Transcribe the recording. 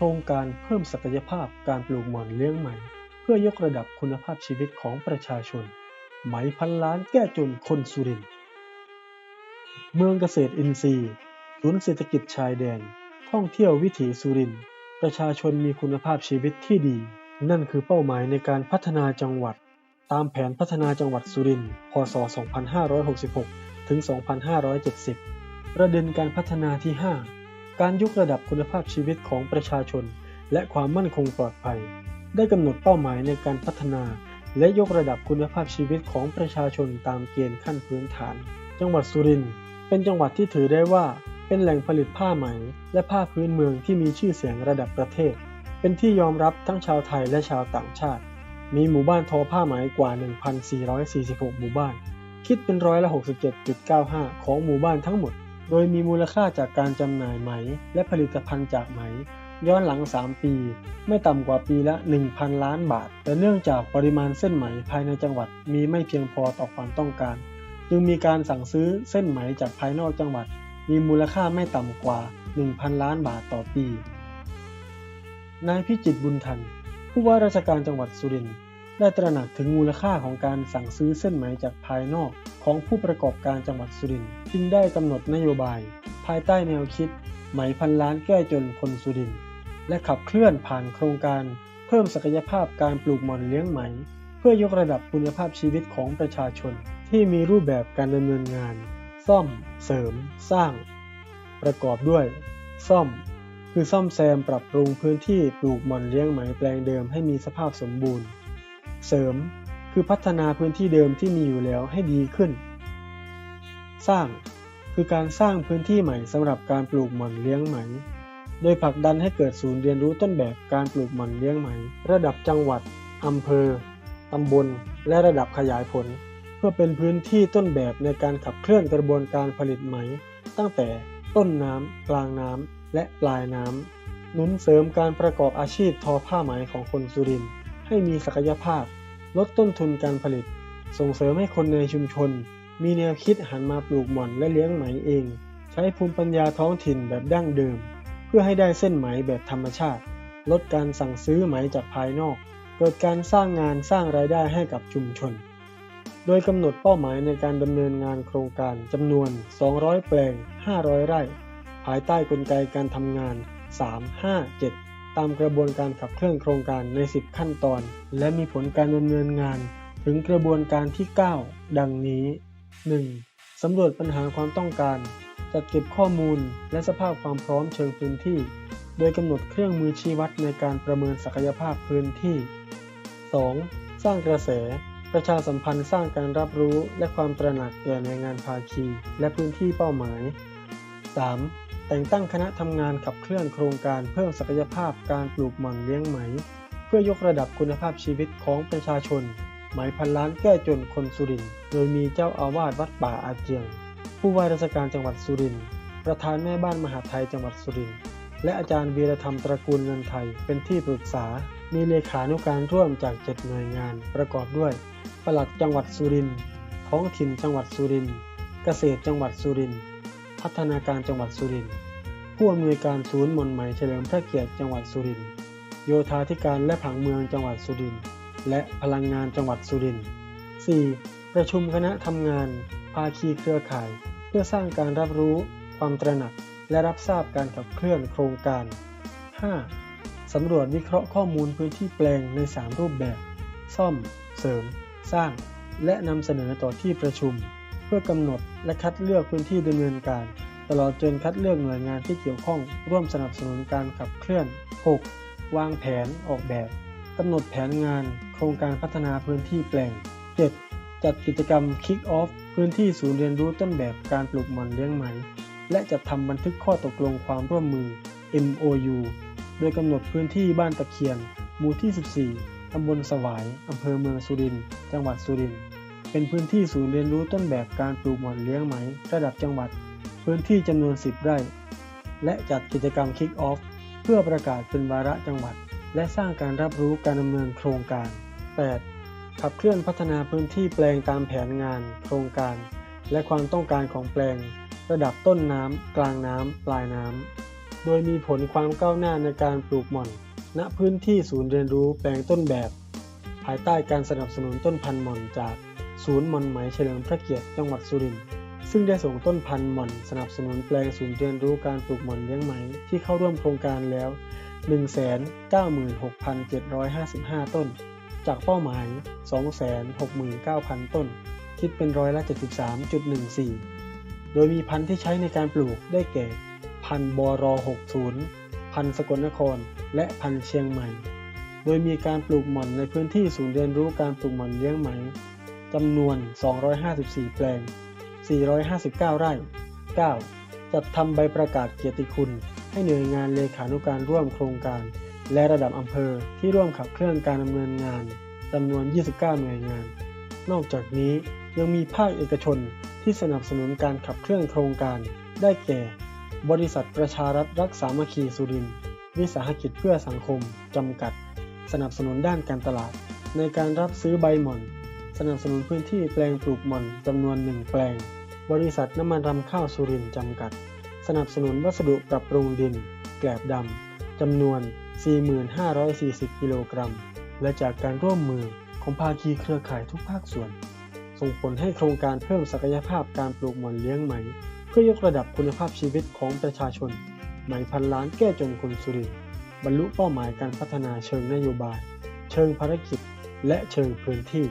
โครงการเพิ่มศักยภาพการปลูกหม่อนเลี้ยงไหม เพื่อยกระดับคุณภาพชีวิตของประชาชน ไหมพันล้านแก้จนคนสุรินทร์เมืองเกษตรอินทรีย์ศูนย์เศรษฐกิจชายแดน ท่องเที่ยววิถีสุรินทร์ประชาชนมีคุณภาพชีวิตที่ดี นั่นคือเป้าหมายในการพัฒนาจังหวัด ตามแผนพัฒนาจังหวัดสุรินทร์พศ 2566 ถึง 2570 ประเด็นการพัฒนาที่ 5 การยกระดับคุณภาพชีวิตของประชาชน และความมั่นคงปลอดภัย ได้กำหนดเป้าหมายในการพัฒนา และยกระดับคุณภาพชีวิตของประชาชนตามเกณฑ์ขั้นพื้นฐาน จังหวัดสุรินทร์เป็นจังหวัดที่ถือได้ว่า เป็นแหล่งผลิตผ้าไหม และผ้าพื้นเมืองที่มีชื่อเสียงระดับประเทศ เป็นที่ยอมรับทั้งชาวไทยและชาวต่างชาติ มีหมู่บ้านทอผ้าไหมกว่า 1,446 หมู่บ้าน คิดเป็นร้อยละ67.95 ของหมู่บ้านทั้งหมด โดยมีมูลค่าจากการจำหน่ายไหม และผลิตภัณฑ์จากไหม ย้อนหลัง 3 ปี ไม่ต่ำกว่าปีละ 1,000 ล้านบาท แต่เนื่องจากปริมาณเส้นไหมภายในจังหวัดมีไม่เพียงพอต่อความต้องการ จึงมีการสั่งซื้อเส้นไหมจากภายนอกจังหวัด มีมูลค่าไม่ต่ำกว่า 1,000 ล้านบาทต่อปีนายพิจิตบุญทันผู้ว่าราชการจังหวัดสุรินทร์ ได้ตระหนักถึงมูลค่าของการสั่งซื้อเส้นไหมจากภายนอกของผู้ประกอบการจังหวัดสุรินทร์จึงได้กำหนดนโยบาย ภายใต้แนวคิด ไหมพันล้านแก้จนคนสุรินทร์และขับเคลื่อนผ่านโครงการ เพิ่มศักยภาพการปลูกหม่อนเลี้ยงไหม เพื่อยกระดับคุณภาพชีวิตของประชาชน ที่มีรูปแบบการดำเนินงาน ซ่อม เสริม สร้าง ประกอบด้วย ซ่อม คือซ่อมแซมปรับปรุงพื้นที่ปลูกหม่อนเลี้ยงไหมแปลงเดิมให้มีสภาพสมบูรณ์ เสริมคือพัฒนาพื้นที่เดิมที่มีอยู่แล้วให้ดีขึ้น สร้างคือการสร้างพื้นที่ใหม่สำหรับการปลูกหม่อนเลี้ยงไหม โดยผลักดันให้เกิดศูนย์เรียนรู้ต้นแบบการปลูกหม่อนเลี้ยงไหม ระดับจังหวัดอำเภอตำบล และระดับขยายผล เพื่อเป็นพื้นที่ต้นแบบในการขับเคลื่อนกระบวนการผลิตไหม ตั้งแต่ต้นน้ำกลางน้ำและปลายน้ำหนุนเสริมการประกอบอาชีพทอผ้าไหมของคนสุรินทร์ ให้มีศักยภาพ ลดต้นทุนการผลิต ส่งเสริมให้คนในชุมชน มีแนวคิดหันมาปลูกหม่อนและเลี้ยงไหมเอง ใช้ภูมิปัญญาท้องถิ่นแบบดั้งเดิม เพื่อให้ได้เส้นไหมแบบธรรมชาติ ลดการสั่งซื้อไหมจากภายนอก เกิดการสร้างงานสร้างรายได้ให้กับชุมชน โดยกำหนดเป้าหมายในการดำเนินงานโครงการจำนวน 200 แปลง 500 ไร่ ภายใต้กลไกการทำงาน 3 5 7 ตามกระบวนการขับเคลื่อนโครงการใน 10 ขั้นตอน และมีผลการดำเนินงานถึงกระบวนการที่ 9 ดังนี้ 1. สำรวจปัญหาความต้องการ จัดเก็บข้อมูลและสภาพความพร้อมเชิงพื้นที่ โดยกำหนดเครื่องมือชี้วัดในการประเมินศักยภาพพื้นที่ 2. สร้างกระแส ประชาสัมพันธ์สร้างการรับรู้และความตระหนักแก่หน่วยงานภาคี และพื้นที่เป้าหมาย 3. แต่งตั้งคณะทำงานขับเคลื่อนโครงการเพิ่มศักยภาพการปลูกหม่อนเลี้ยงไหม เพื่อยกระดับคุณภาพชีวิตของประชาชนไหมพันล้านแก้จนคนสุรินทร์โดยมีเจ้าอาวาสวัดป่าอาเจียง ผู้ว่าราชการจังหวัดสุรินทร์ประธานแม่บ้านมหาไทยจังหวัดสุรินทร์และอาจารย์วีรธรรมตระกูลเงินไทยเป็นที่ปรึกษา มีเลขานุการร่วมจากเจ็ดหน่วยงานประกอบด้วย ปลัดจังหวัดสุรินทร์ท้องถิ่นจังหวัดสุรินทร์เกษตรจังหวัดสุรินทร์ พัฒนาการจังหวัดสุรินทร์ผู้อำนวยการศูนย์มนไหมเฉลิมพระเกียรติจังหวัดสุรินทร์โยธาธิการและผังเมืองจังหวัดสุรินทร์และพลังงานจังหวัดสุรินทร์ 4. ประชุมคณะทำงาน ภาคีเครือข่าย เพื่อสร้างการรับรู้ ความตระหนัก และรับทราบการขับเคลื่อนโครงการ 5. สำรวจวิเคราะห์ข้อมูลพื้นที่แปลงใน 3 รูปแบบ ซ่อม เสริม สร้าง และนำเสนอต่อที่ประชุม เพื่อกำหนดและคัดเลือกพื้นที่ดำเนินการ ตลอดจนคัดเลือกหน่วยงานที่เกี่ยวข้องร่วมสนับสนุนการขับเคลื่อน 6. วางแผนออกแบบกำหนดแผนงาน โครงการพัฒนาพื้นที่แปลง 7. จัดกิจกรรม Kick Off พื้นที่ศูนย์เรียนรู้ต้นแบบการปลูกหม่อนเลี้ยงไหม และจัดทำบันทึกข้อตกลงความร่วมมือ MOU โดยกำหนดพื้นที่บ้านตะเคียน หมู่ที่ 14 ตำบลสวาย อำเภอเมืองสุรินทร์ จังหวัดสุรินทร์ เป็นพื้นที่ศูนย์เรียนรู้ต้นแบบการปลูกหม่อนเลี้ยงไหม ระดับจังหวัด พื้นที่จำนวน 10 ไร่ และจัดกิจกรรม Kick Off เพื่อประกาศเป็นวาระจังหวัด และสร้างการรับรู้การดำเนินโครงการ 8. ขับเคลื่อนพัฒนาพื้นที่แปลงตามแผนงาน โครงการ และความต้องการของแปลง ระดับต้นน้ำ กลางน้ำ ปลายน้ำ โดยมีผลความก้าวหน้าในการปลูกหม่อน ณพื้นที่ศูนย์เรียนรู้แปลงต้นแบบ ภายใต้การสนับสนุนต้นพันธุ์หม่อนจาก ศูนย์หม่อนไหมเฉลิมพระเกียรติจังหวัดสุรินทร์ซึ่งได้ส่งต้นพันธุ์หม่อนสนับสนุนแปลงศูนย์เรียนรู้การปลูกหม่อนเลี้ยงไหมที่เข้าร่วมโครงการแล้ว 196,755 ต้น จากเป้าหมาย 269,000 ต้น คิดเป็นร้อยละ 73.14 โดยมีพันธุ์ที่ใช้ในการปลูกได้แก่ พันธุ์บร60 พันธุ์สกลนคร และพันธุ์เชียงใหม่ โดยมีการปลูกหม่อนในพื้นที่ศูนย์เรียนรู้การปลูกหม่อนเลี้ยงไหม จำนวน 254 แปลง 459 ไร่ 9. จัดทำใบประกาศเกียรติคุณ ให้หน่วยงานเลขานุการร่วมโครงการ และระดับอำเภอที่ร่วมขับเคลื่อนการดำเนินงานจำนวน 29 หน่วยงาน นอกจากนี้ยังมีภาคเอกชนที่สนับสนุนการขับเคลื่อนโครงการ ได้แก่ บริษัทประชารัฐรักสามัคคีสุรินวิสาหกิจเพื่อสังคม จำกัด สนับสนุนด้านการตลาด ในการรับซื้อใบหม่อน สนับสนุนพื้นที่แปลงปลูกหม่อนจำนวนหนึ่งแปลง บริษัทน้ำมันรำข้าวสุรินทร์จำกัด สนับสนุนวัสดุปรับปรุงดิน แกลบดำจำนวน 4,540 กิโลกรัม และจากการร่วมมือของภาคีเครือข่ายทุกภาคส่วน ส่งผลให้โครงการเพิ่มศักยภาพการปลูกหม่อนเลี้ยงไหม เพื่อยกระดับคุณภาพชีวิตของประชาชนไหมพันล้านแก้จนคนสุรินทร์บรรลุเป้าหมายการพัฒนาเชิงนโยบาย เชิงภารกิจ และเชิงพื้นที่